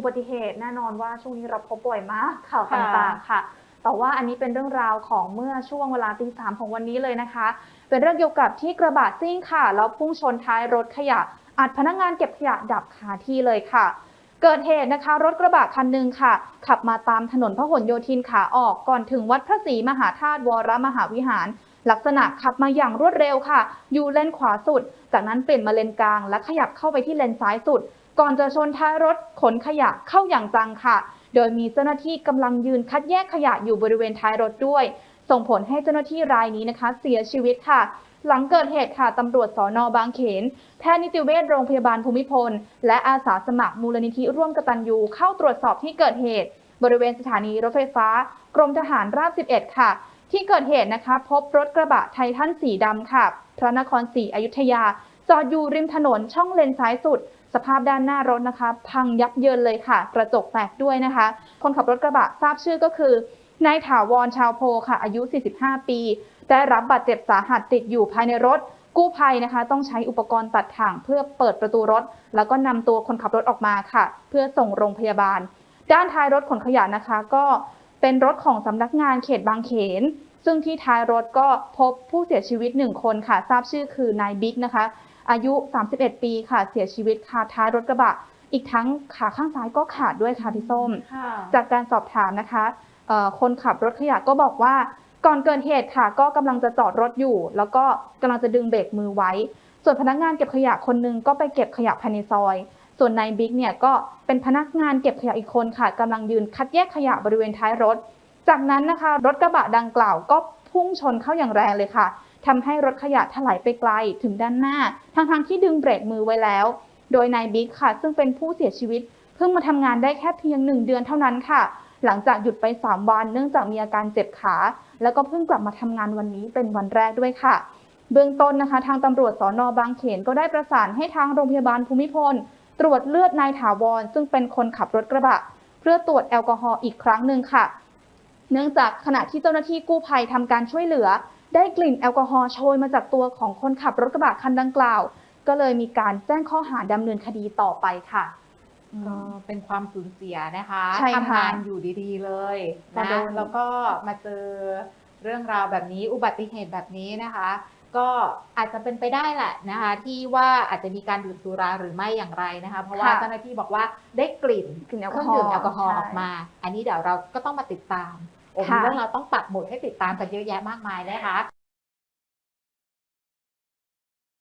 อุบัติเหตุแน่นอนว่าช่วงนี้เราพบบ่อยมากข่าวค่ะต่างๆค่ะ แต่ว่าอันนี้เป็นเรื่องราวของเมื่อช่วงเวลาตีสามของวันนี้เลยนะคะ เป็นเรื่องเกี่ยวกับที่กระบะซิ่งค่ะแล้วพุ่งชนท้ายรถขยะ อัดพนักงานเก็บขยะดับคาที่เลยค่ะ เกิดเหตุนะคะรถกระบะคันหนึ่งค่ะ ขับมาตามถนนพหลโยธินขาออกก่อนถึงวัดพระศรีมหาธาตุวรมหาวิหารลักษณะขับมาอย่างรวดเร็วค่ะ อยู่เลนขวาสุด จากนั้นเปลี่ยนมาเลนกลาง และขยับเข้าไปที่เลนซ้ายสุด ก่อนจะชนท้ายรถขนขยะเข้าอย่างจังค่ะ โดยมีเจ้าหน้าที่กำลังยืนคัดแยกขยะอยู่บริเวณท้ายรถด้วย ส่งผลให้เจ้าหน้าที่รายนี้นะคะ เสียชีวิตค่ะ หลังเกิดเหตุค่ะตำรวจสอนอบางเขน แพทย์นิติเวชโรงพยาบาลภูมิพล และอาสาสมัครมูลนิธิร่วมกตัญญูเข้าตรวจสอบที่เกิดเหตุ บริเวณสถานีรถไฟฟ้า กรมทหารราบ 11 ค่ะที่เกิดเหตุนะคะ พบรถกระบะไททันสีดำค่ะ พระนครศรีอยุธยา จอดอยู่ริมถนนช่องเลนซ้ายสุด สภาพด้านหน้ารถนะคะ พังยับเยินเลยค่ะ กระจกแตกด้วยนะคะ คนขับรถกระบะทราบชื่อก็คือนายถาวรชาวโพค่ะ อายุ 45 ปี ได้รับบาดเจ็บสาหัสติดอยู่ภายในรถ กู้ภัยนะคะ ต้องใช้อุปกรณ์ตัดถ่างเพื่อเปิดประตูรถ แล้วก็นำตัวคนขับรถออกมาค่ะ เพื่อส่งโรงพยาบาล ด้านท้ายรถขนขยะนะคะ ก็เป็นรถของสำนักงานเขตบางเขน ซึ่งที่ท้ายรถก็พบผู้เสียชีวิตหนึ่งคนค่ะ ทราบชื่อคือนายบิ๊กนะคะ อายุ 31 ปีค่ะ เสียชีวิตคาท้ายรถกระบะ อีกทั้งขาข้างซ้ายก็ขาดด้วยค่ะพี่ส้มค่ะจากการสอบถามนะคะเอ่อคนขับรถขยะก็บอกว่าก่อนเกิดเหตุค่ะ ก็กำลังจะจอดรถอยู่ แล้วก็กำลังจะดึงเบรกมือไว้ ส่วนพนักงานเก็บขยะคนหนึงก็ไปเก็บขยะภายในซอย ส่วนนายบิ๊กเนี่ยก็เป็นพนักงานเก็บขยะอีกคนค่ะกำลังยืนคัดแยกขยะบริเวณท้ายรถ จากนั้นนะคะ รถกระบะดังกล่าวก็พุ่งชนเข้าอย่างแรงเลยค่ะ ทำให้รถขยะถลายไปไกลถึงด้านหน้า ทั้งๆที่ดึงเบรกมือไว้แล้ว โดยนายบิ๊กค่ะ ซึ่งเป็นผู้เสียชีวิต เพิ่งมาทำงานได้แค่เพียงหนึ่งเดือนเท่านั้นค่ะ หลังจากหยุดไป 3 วัน เนื่องจากมีอาการเจ็บขา แล้วก็เพิ่งกลับมาทำงานวันนี้เป็นวันแรกด้วยค่ะ เบื้องต้นนะคะ ทางตำรวจสอนอบางเขนก็ได้ประสานให้ทางโรงพยาบาลภูมิพล ตรวจเลือดนายถาวร ซึ่งเป็นคนขับรถกระบะ เพื่อตรวจแอลกอฮอล์อีกครั้งหนึ่งค่ะ เนื่องจากขณะที่เจ้าหน้าที่กู้ภัยทำการช่วยเหลือ ได้กลิ่นแอลกอฮอล์โชยมาจากตัวของคนขับรถกระบะคันดังกล่าว ก็เลยมีการแจ้งข้อหาดำเนินคดีต่อไปค่ะ ก็เป็นความสูญเสียนะคะใช่ค่ะทำงานอยู่ดีๆเลยมานะโดน แล้วก็มาเจอเรื่องราวแบบนี้อุบัติเหตุแบบนี้นะคะ ก็อาจจะเป็นไปได้แหละนะคะ ที่ว่าอาจจะมีการดื่มสุราหรือไม่อย่างไรนะคะ เพราะว่าค่ะเจ้าหน้าที่บอกว่าได้กลิ่นกลิ่นแอลเคกอรื่องฮอล์ดื่มแอลกอฮอล์ใช่ออกมา อันนี้เดี๋ยวเราก็ต้องมาติดตาม โอ้มีค่ะเรื่องเราต้องปักหมุดให้ติดตามกันเยอะแยะมากมายนะคะ